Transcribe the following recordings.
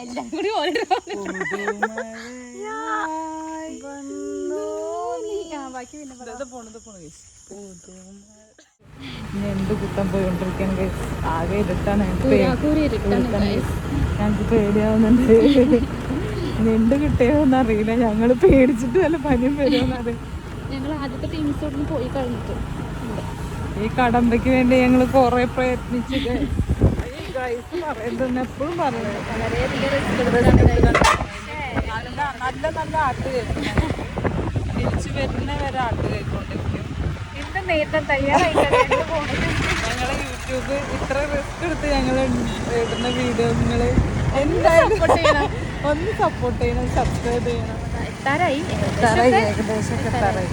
എല്ലാം കൂടി ഓരോ ബാക്കി പിന്നെ ഞണ്ട് കുത്താൻ പോയിക്കൊണ്ടിരിക്കാൻ ആകെ ഇരുട്ടാണ്. ഞങ്ങൾക്ക് പേടിയാവുന്നുണ്ട്. ഞണ്ട് കിട്ടിയോന്ന് അറിയില്ല. ഞങ്ങൾ പേടിച്ചിട്ട് വല്ല പനിയും വരുമോന്നറിയില്ല ഞങ്ങൾ ആദ്യത്തെ ടീംസോടൊന്ന് പോയി കഴിഞ്ഞിട്ട്. ഈ കടമ്പയ്ക്ക് വേണ്ടി ഞങ്ങൾ കുറെ പ്രയത്നിച്ചു പറയുന്നത് എപ്പോഴും പറയുന്നത് നല്ല നല്ല നല്ല ആട്ട് കേൾക്കും തിരിച്ചു വരുന്നവരെ ആട്ട് കേൾക്കൊണ്ടിരിക്കും എന്റെ നേരത്തെ തയ്യാറായിട്ടാണ് ഞങ്ങൾ യൂട്യൂബ് ഇത്ര റിസ്ക് എടുത്ത് ഞങ്ങൾ ഇടുന്ന വീഡിയോ നിങ്ങൾ എന്തായാലും ഒന്ന് സപ്പോർട്ട് ചെയ്യണം സബ്സ്ക്രൈബ് ചെയ്യണം. എത്താറായി. ഏകദേശം എത്താറായി.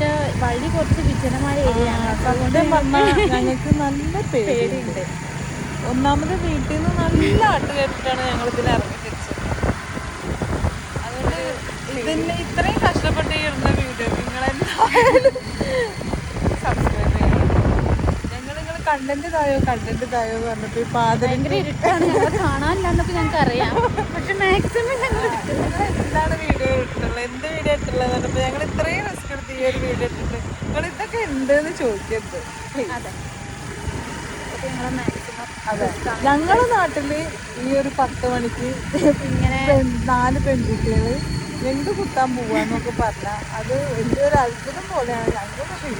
പക്ഷെ വഴി കുറച്ച് വിജനമായ ഏരിയ ആണ് അതുകൊണ്ട് ഞങ്ങൾക്ക് നല്ല പേടിയുണ്ട്. ഒന്നാമത് വീട്ടിൽ നിന്ന് നല്ല ആട്ട് കേട്ടിട്ടാണ് ഞങ്ങൾ ഇതിൽ ഇറങ്ങി തിരിച്ചത് അതുകൊണ്ട് ഇതിന് ഇത്രയും കഷ്ടപ്പെട്ട് ഇരുന്ന വീഡിയോ ഞങ്ങൾ നിങ്ങൾ കണ്ടന്റ് ഇതായോ കണ്ടന്റ് തായോ പറഞ്ഞിട്ട് പാതിരി ഭയങ്കര ഇരുട്ടാണ്. ഞങ്ങളെ കാണാനില്ലെന്നൊക്കെ ഞങ്ങൾക്ക് അറിയാം പക്ഷെ മാക്സിമം ഞങ്ങൾ എന്താണ് വീഡിയോ ഇട്ടുള്ളത് എന്ത് വീഡിയോ ഇട്ടുള്ളത് പറഞ്ഞപ്പോ ഞങ്ങൾ ഇത്രയും റിസ്ക് എടുത്ത് ഈ ഒരു വീഡിയോ ഇട്ടിട്ട് നിങ്ങൾ ഇതൊക്കെ ഉണ്ടെന്ന് ചോദിക്കരുത്. അതെ. അപ്പൊ ഞങ്ങളെ മാക്സിമം അതെ. ഞങ്ങളുടെ നാട്ടിൽ ഈ ഒരു പത്ത് മണിക്ക് ഇങ്ങനെ പെൺ- നാല് പെൺകുട്ടികൾ രണ്ട് കുത്താൻ പോവാന്നൊക്കെ പറഞ്ഞ അത് വലിയൊരു അത്ഭുതം പോലെയാണ് ഞങ്ങളുടെ ഫീൽ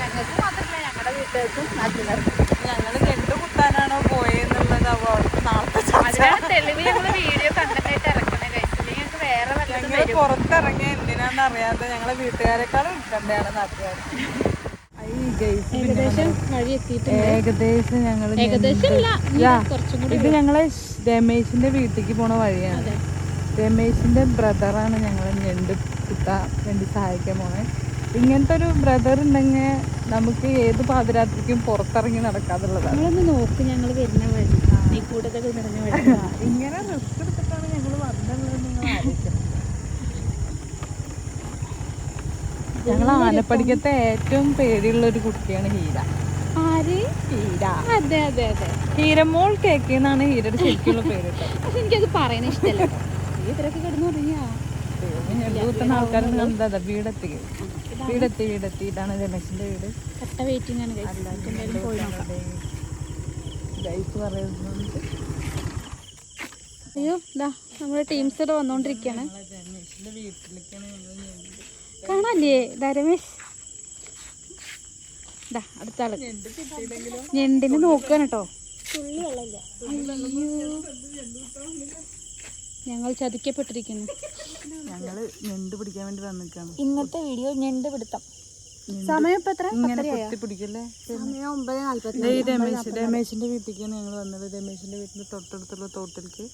ഞങ്ങൾക്ക് മാത്രമല്ല ഞങ്ങളുടെ വീട്ടുകാർക്കും നാട്ടുകാർക്കും ഞങ്ങൾ ഞണ്ട് കുത്താനാണോ പോയെന്നുള്ളത് അവ അവർക്ക് നാളത്തെ തെളിവ് ഞങ്ങൾ വീഡിയോ കണ്ടന്റായിട്ട് ഇറക്കണേ കഴിച്ചില്ലെങ്കിൽ ഞങ്ങൾക്ക് വേറെ വല്ലതും ഞങ്ങൾ പുറത്തിറങ്ങിയ എന്തിനാന്ന് അറിയാതെ ഞങ്ങളെ വീട്ടുകാരെക്കാളും ഉൾക്കണ്ടയാണ് നാട്ടുകാർ. ഏകദേശം ഞങ്ങൾ ഇത് ഞങ്ങളെ രമേശിന്റെ വീട്ടിലേക്ക് പോണ വഴിയാണ്. രമേശിന്റെ ബ്രദറാണ് ഞങ്ങളെ ഞണ്ട് കുത്താൻ വേണ്ടി സഹായിക്കാൻ പോണേ. ഇങ്ങനത്തെ ഒരു ബ്രദർ ഉണ്ടെങ്കിൽ നമുക്ക് ഏത് പാതിരാത്രിക്കും പുറത്തിറങ്ങി നടക്കാന്നുള്ളതാണ്. നിങ്ങളൊന്ന് നോക്ക് ഞങ്ങൾ വരുന്ന വഴി. ഈ കൂട്ടത്തൊക്കെ നിറഞ്ഞ വഴി. ഇങ്ങനെ റിസ്ക് എടുത്തിട്ടാണ് ഞങ്ങൾ വന്നുള്ളത് നിങ്ങൾ ആലോചിക്കണം ഞങ്ങൾ ആനപ്പടിക്കത്തെ ഏറ്റവും പേടിയുള്ള ഒരു കുട്ടിയാണ് ഹീര. ആര്? ഹീര. അതെ അതെ അതെ. ഹീരമോൾ കേക്ക് എന്നാണ് ഹീരയുടെ ശരിക്കുള്ള പേര് പക്ഷെ എനിക്കത് പറയുന്ന ഇഷ്ടമല്ല ഈ ഇത്രയൊക്കെ കിടന്നു തുടങ്ങിയാ കുത്തുന്ന ആൾക്കാരെ എന്താ വീടെത്തി വീടെത്തി വീടെത്തി. ഇതാണ് രമേശിന്റെ വീട്. കട്ട വെയിറ്റിംഗ് ആണ് guys. പോയി നോക്കാം. ഗൈസ് പറയുന്നത് അയ്യോ ഇതാ നമ്മുടെ ടീംസ് ഇവിടെ വന്നോണ്ടിരിക്കാണ്. കാണാല്ലേ ഇതാ രമേശ്. ഇതാ അടുത്ത ആൾ. ഞണ്ടിനെ നോക്കാൻ കേട്ടോ. ഞങ്ങൾ ചതിക്കപ്പെട്ടിരിക്കുന്നു. ഞങ്ങൾ ഞണ്ട് പിടിക്കാൻ വേണ്ടി വന്നിക്കാണ്. ഇന്നത്തെ വീഡിയോ ഞണ്ട് പിടുത്തം. സമയം ഇപ്പൊ എത്ര? ഇങ്ങനെ സമയം ഒമ്പത് നാല്പത്തി രമേശ് രമേശിന്റെ വീട്ടിലേക്കാണ് ഞങ്ങൾ വന്നത്. രമേശിന്റെ വീട്ടിന്റെ തൊട്ടടുത്തുള്ള തോട്ടിലേക്ക്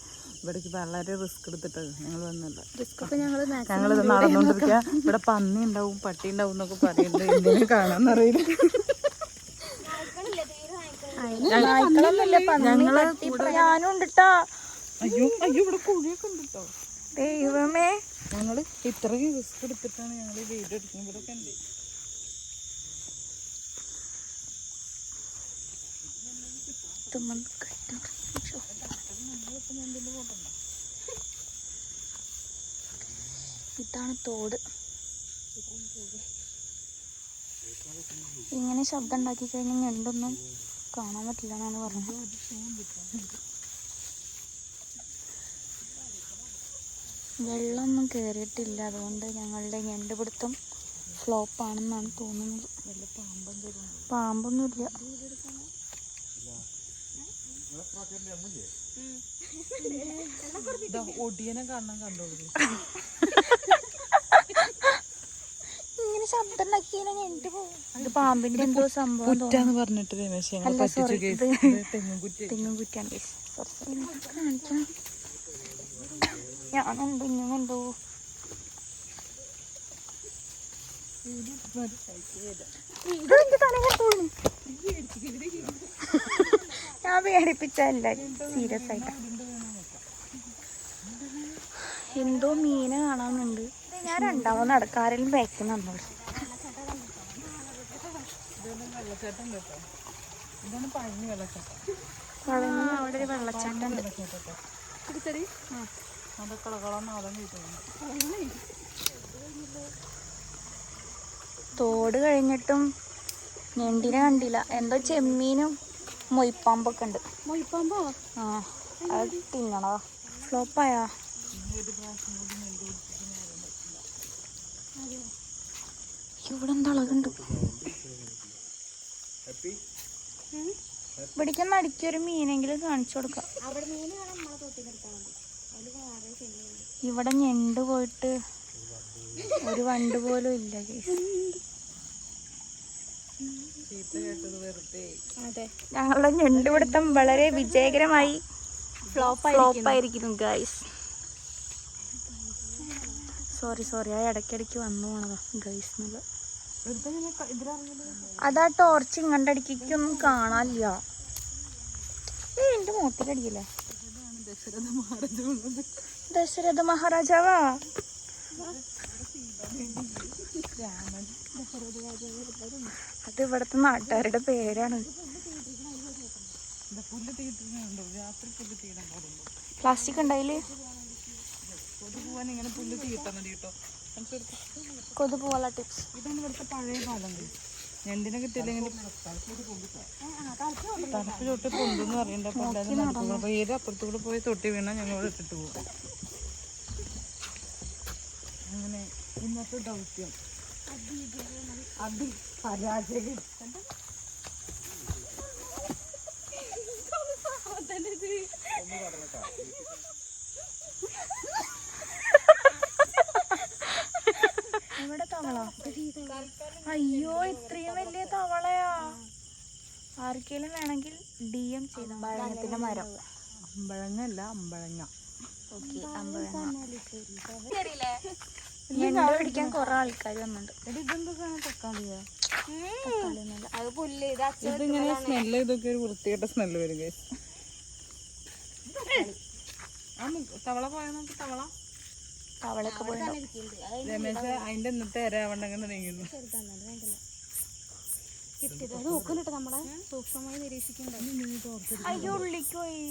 ഇവിടേക്ക് വളരെ റിസ്ക് എടുത്തിട്ടാണ് ഞങ്ങൾ വന്നത്. ഞങ്ങൾ നടന്നുകൊണ്ടിരിക്കുക ഇവിടെ പന്നി ഉണ്ടാവും പട്ടി ഉണ്ടാവും എന്നൊക്കെ പറയുന്നുണ്ട് കാണാൻ കാണാന്നറിയില്ല. ഞങ്ങളെ ഞാനും ഉണ്ട് ഉണ്ടിട്ടാ. അയ്യോ അയ്യോ ഇവിടെ കുഴിയൊക്കെ ഉണ്ട് കേട്ടോ ദൈവമേ. ഞങ്ങൾ ഇത്രയും റിസ്ക് എടുത്തിട്ടാണ് ഞങ്ങൾ വീട് എടുക്കുന്നത്. ഇവിടെ ഉണ്ട്. ഇതാണ് തോട്. ഇങ്ങനെ ശബ്ദം ഉണ്ടാക്കി കഴിഞ്ഞാൽ ഞണ്ടൊന്നും കാണാൻ പറ്റില്ല എന്നാണ് പറഞ്ഞത്. വെള്ളമൊന്നും കയറിയിട്ടില്ല അതുകൊണ്ട് ഞങ്ങളുടെ ഞണ്ട് പിടുത്തം ഫ്ലോപ്പ് ആണെന്നാണ് തോന്നുന്നത് പാമ്പൊന്നുമില്ല ഇങ്ങനെ ശബ്ദം ഞണ്ട് പോകും. പാമ്പിന്റെ എന്തോ സംഭവം പറഞ്ഞിട്ട് തെങ്ങും കുറ്റിയാണ്. കാണിക്കാം. ഞാനുണ്ട് ഇന്നുണ്ടോ ഞാൻ പേടിപ്പിച്ചല്ല സീരിയസ് ആയിട്ട്. എന്തോ മീൻ കാണാനുണ്ട്. ഞാൻ രണ്ടാമത് നടക്കാരെല്ലാം ബാക്കിൽ നിന്നോളൂ അവിടെ ഒരു വെള്ളച്ചാട്ടം ഉണ്ട്. അതൊക്കെ കളകളാന്ന് തോട് കഴിഞ്ഞിട്ടും ഞണ്ടിനെ കണ്ടില്ല. എന്തോ ചെമ്മീനും മൊയ്പ്പാമ്പൊക്കെ ഉണ്ട് മൊയ്പ്പാമ്പോ? ആ അത് തിന്നണോ ഫ്ലോപ്പായാ? ഇവിടെ എന്തളകുണ്ട് അളകുണ്ട് അടിക്കൊരു മീനെങ്കിലും കാണിച്ചു കൊടുക്കാം. അവിടെ മീൻ കാണാൻ നമ്മളെ തൊട്ടി നിർത്താൻ മതി. ഇവിടെ ഞണ്ട് പോയിട്ട് ഒരു വണ്ട് പോലും ഇല്ല അതെ. ഞങ്ങളുടെ ഞണ്ട് പിടുത്തം വളരെ വിജയകരമായി ഫ്ലോപ്പ് ആയിരിക്കുന്നു ഗൈസ് സോറി സോറി ആ ഇടയ്ക്കിടയ്ക്ക് വന്നു പോണതാ ഗൈസ് അതാ ടോർച്ച് ഇങ്ങണ്ടടിക്കൊന്നും കാണാനില്ല. എന്റെ മൂട്ടിലടിക്കില്ലേ ദശരഥ മഹാരാജ കൊണ്ടത് ദശരഥ മഹാരാജാവാ അത് ഇവിടുത്തെ നാട്ടുകാരുടെ പേരാണ്. പ്ലാസ്റ്റിക് ഉണ്ടായില്ലേ പോവാനുള്ള ടിപ്സ് ഇതാണ് ഇവിടുത്തെ പഴയ പാലം ഞണ്ടിനെ കിട്ടിയില്ലെങ്കിൽ തലപ്പ് ചുട്ട് പൊന്തെന്ന് പറയണ്ട അപ്പൊ എന്തായാലും നടക്കുന്നു അപ്പൊ ഏത് അപ്പുറത്തൂടെ പോയി തൊട്ടി വീണാൽ ഞങ്ങൾ ഇട്ടിട്ട് പോകും. അങ്ങനെ ഇന്നത്തെ ദൗത്യം. അതി പരാജയം എവിടെ തവള അയ്യോ ഇത്രയും വലിയ തവളയാ. ആർക്കെങ്കിലും വേണമെങ്കിൽ ഡി എം ചെയ്ത അമ്പഴങ്ങത്തിന്റെ മരം. അമ്പഴങ്ങല്ല അമ്പഴങ്ങ. അല്ല അമ്പഴങ്ങ. ഞണ്ട് പിടിക്കാൻ കൊറേ ആൾക്കാർ വന്നിട്ടുണ്ട്. അത് പുല്ല് ഇത് അച്ഛൻ ഇതിങ്ങനെ സ്മെല്ല് ഇതൊക്കെ ഒരു വൃത്തികെട്ട സ്മെല്ല് വരും തവള തവള. ഇരിക്കുന്നുണ്ട് അത് രമേശ് അതിന്റെ ഇന്നത്തെ ഇരയാവണ്ട അങ്ങനെ നീങ്ങുന്നു. നോക്കുന്നുട്ടോ നമ്മളെ സൂക്ഷ്മമായി നിരീക്ഷിക്കുന്നുണ്ട് അയ്യോ ഉള്ളിക്ക് പോയി.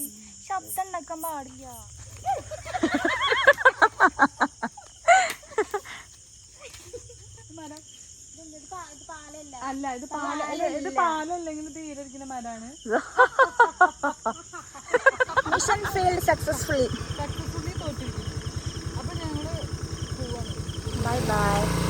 ശബ്ദം ഉണ്ടാക്കാൻ പാടില്ല. പാലല്ല? അല്ല ഇത് പാല ഇത് പാലല്ലെങ്കിൽ തീരെ ഇരിക്കുന്ന മരാണ് മിഷൻ ഫീൽഡ് സക്സസ്ഫുള്ളി Bye-bye.